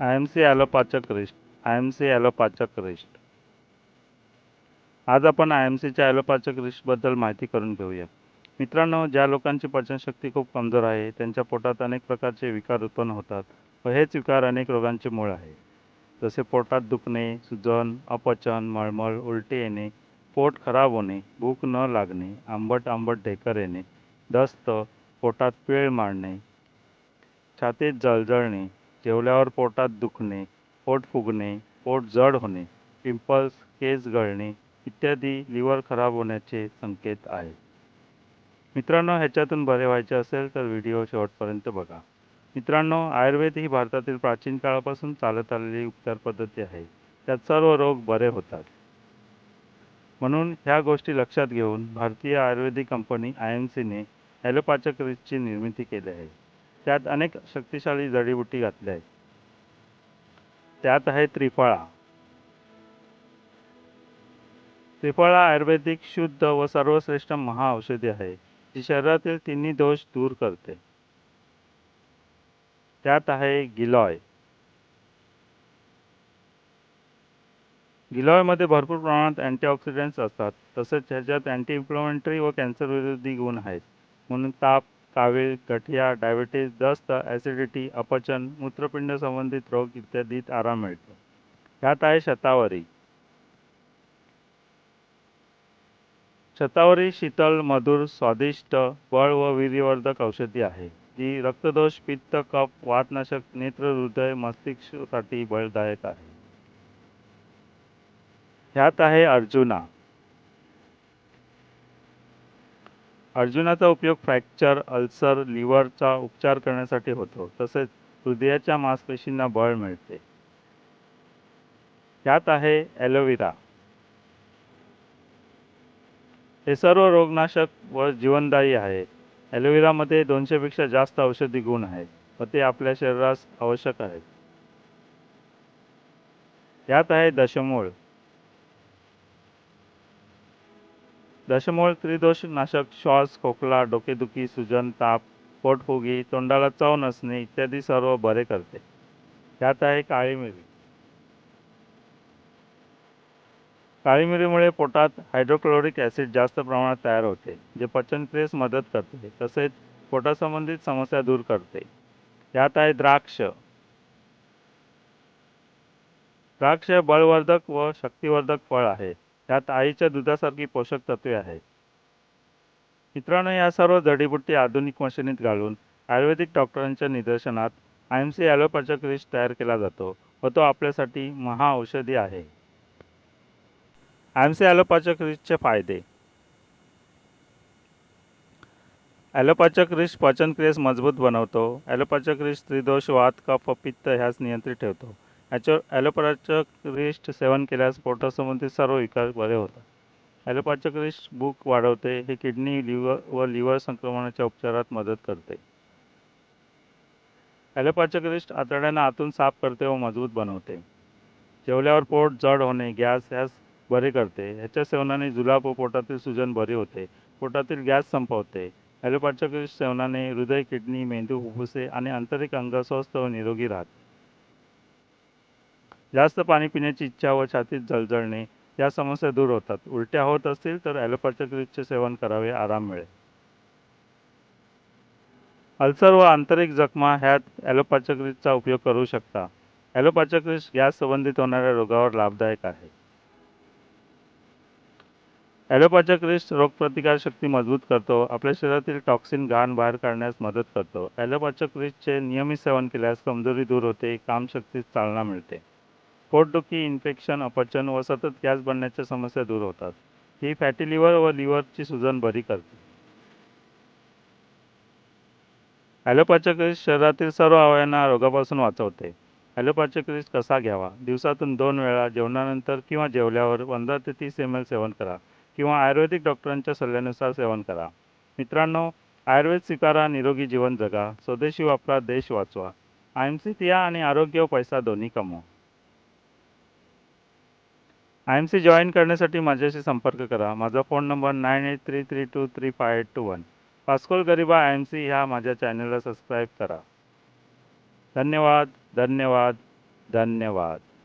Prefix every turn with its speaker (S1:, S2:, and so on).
S1: I M C allopathic रिस्ट I M C allopathic रिस्ट आज आपण आय एम सीच्या ॲलोपॅथक रिस्टबद्दल माहिती करून घेऊया. मित्रांनो ज्या लोकांची पचनशक्ती खूप कमजोर आहे त्यांच्या पोटात अनेक प्रकारचे विकार उत्पन्न होतात व हेच विकार अनेक रोगांचे मूळ आहे. जसे पोटात दुखणे सुजन अपचन मळमळ उलटे येणे पोट खराब होणे भूक न लागणे आंबट आंबट ढेकर येणे दस्त पोटात पीळ मारणे छातीत जळजळणे जेवल्यावर पोटात दुखणे पोट फुगणे पोट जड होणे पिंपल्स केस गळणे इत्यादी लिव्हर खराब होण्याचे संकेत आहेत. मित्रांनो ह्याच्यातून बरे व्हायचे असेल तर व्हिडिओ शेवटपर्यंत बघा. मित्रांनो आयुर्वेद ही भारतातील प्राचीन काळापासून चालत आलेली उपचार पद्धती आहे. त्यात सर्व रोग बरे होतात. म्हणून ह्या गोष्टी लक्षात घेऊन भारतीय आयुर्वेदिक कंपनी आय एम सीने ॲलोपॅचक रिचची निर्मिती केली आहे. त्यात अनेक शक्तिशाली जडीबुटी घातल्या आहेत. त्यात आहे त्रिफळा. त्रिफळा आयुर्वेदिक शुद्ध व सर्वश्रेष्ठ महाऔषधी आहे. जी शरीरातील तिन्ही दोष दूर करते. त्यात आहे गिलॉय. गिलॉयमध्ये भरपूर प्रमाणात अँटीऑक्सिडंट्स असतात. तसेच ह्याच्यात अँटी इन्फ्लमेटरी व कॅन्सर विरोधी गुण आहेत. म्हणून ताप कावीळ गठिया डायबिटीज दस्त ॲसिडिटी अपचन मूत्रपिंड संबंधित रोग इत्यादीत आराम मिळतो. ह्यात आहे शतावरी. शतावरी शीतल मधुर स्वादिष्ट बळ व वीर्यवर्धक औषधी आहे जी रक्तदोष पित्त कफ वातनाशक नेत्र हृदय मस्तिष्कसाठी बळदायक आहे. ह्यात आहे अर्जुना. अर्जुनाचा उपयोग फ्रॅक्चर अल्सर लिव्हरचा उपचार करण्यासाठी होतो. तसेच हृदयाच्या मांसपेशींना बळ मिळते. यात आहे ॲलोवेरा. हे सर्व रोगनाशक व जीवनदायी आहे. ॲलोवेरामध्ये दोनशेपेक्षा जास्त औषधी गुण आहेत व ते आपल्या शरीरास आवश्यक आहेत. यात आहे दशमूळ. दशमूळ त्रिदोष नाशक श्वास खोकला डोकेदुखी सुजन ताप पोटफुगी तोंडाला चव नसणे इत्यादी सर्व बरे करते. त्यात आहे काळी मिरी काळी मिरीमुळे पोटात हायड्रोक्लोरिक ॲसिड जास्त प्रमाणात तयार होते जे पचनक्रियेस मदत करते तसेच पोटासंबंधित समस्या दूर करते. यात आहे द्राक्ष. द्राक्ष बळवर्धक व शक्तिवर्धक फळ आहे. यात आईच्या दुधासारखी पोषक तत्वे आहेत. मित्रांनो या सर्व जडीबुटी आधुनिक मशिनीत घालून आयुर्वेदिक डॉक्टरांच्या निदर्शनात आय एम सी ॲलोपॅथिक रिस्ट तयार केला जातो व तो आपल्यासाठी महाऔषधी आहे. आय एम सी ॲलोपॅथिक रिस्टचे फायदे. ॲलोपॅथिक रिश पचनक्रियेस मजबूत बनवतो. ॲलोपॅथिक रिश त्रिदोष वात कफ व पित्त ह्यास नियंत्रित ठेवतो. ॲचो ॲलोपॅथिक रिस्ट सेवन केल्यास पोटासंबंधित सर्व विकार बरे होतात. ॲलोपॅथिक रिस्ट भूक वाढवते. हे किडनी लिव्हर व लिव्हर संक्रमणाच्या उपचारात मदत करते. ॲलोपॅथिक रिस्ट आतड्यांना आतून साफ करते व मजबूत बनवते. जेवल्यावर पोट जड होणे गॅस ह्यास बरे करते. ह्याच्या सेवनाने जुलाब व पोटातील सुजन बरे होते. पोटातील गॅस संपवते. ॲलोपॅथिक रिस्ट सेवनाने हृदय किडनी मेंदू फुफ्फुसे आणि आंतरिक अंग स्वस्थ व निरोगी राहते. जास्त पाणी पिण्याची इच्छा व छातीत जळजळणे या समस्या दूर होतात. उलट्या होत असतील तर ॲलोपॅथिक सेवन करावे आराम मिळेल. अल्सर व आंतरिक जखमा ह्यात ॲलोपॅथिक उपयोग करू शकता. ॲलोपॅथिक गॅस संबंधित होणाऱ्या रोगावर लाभदायक आहे. ॲलोपॅथिक रोगप्रतिकार रोगप्रतिकारशक्ती मजबूत करतो. आपल्या शरीरातील टॉक्सिन घाण बाहेर काढण्यास मदत करतो. ॲलोपॅथिक नियमित सेवन केल्यास कमजोरी दूर होते कामशक्तीस चालना मिळते. पोटदुखी इन्फेक्शन अपचन व सतत गॅस बनण्याच्या समस्या दूर होतात. ही फॅटी लिव्हर व लिव्हरची सुजन बरी करते. ॲलोपॅथिक शरीरातील सर्व अवयवांना रोगापासून वाचवते. ॲलोपॅथिक कसा घ्यावा? दिवसातून दोन वेळा जेवणानंतर किंवा जेवल्यावर पंधरा ते तीस एम एल सेवन करा किंवा आयुर्वेदिक डॉक्टरांच्या सल्ल्यानुसार सेवन करा. मित्रांनो आयुर्वेद स्वीकारा निरोगी जीवन जगा स्वदेशी वापरा देश वाचवा. आय एम या आणि आरोग्य व पैसा दोन्ही कमवा. आय एम सी जॉईन करण्यासाठी माझ्याशी संपर्क करा. माझा phone number nine eight three three two three five eight two one. Pascal गरिबा आय एम सी ह्या माझ्या चॅनलला सबस्क्राईब करा. धन्यवाद धन्यवाद धन्यवाद.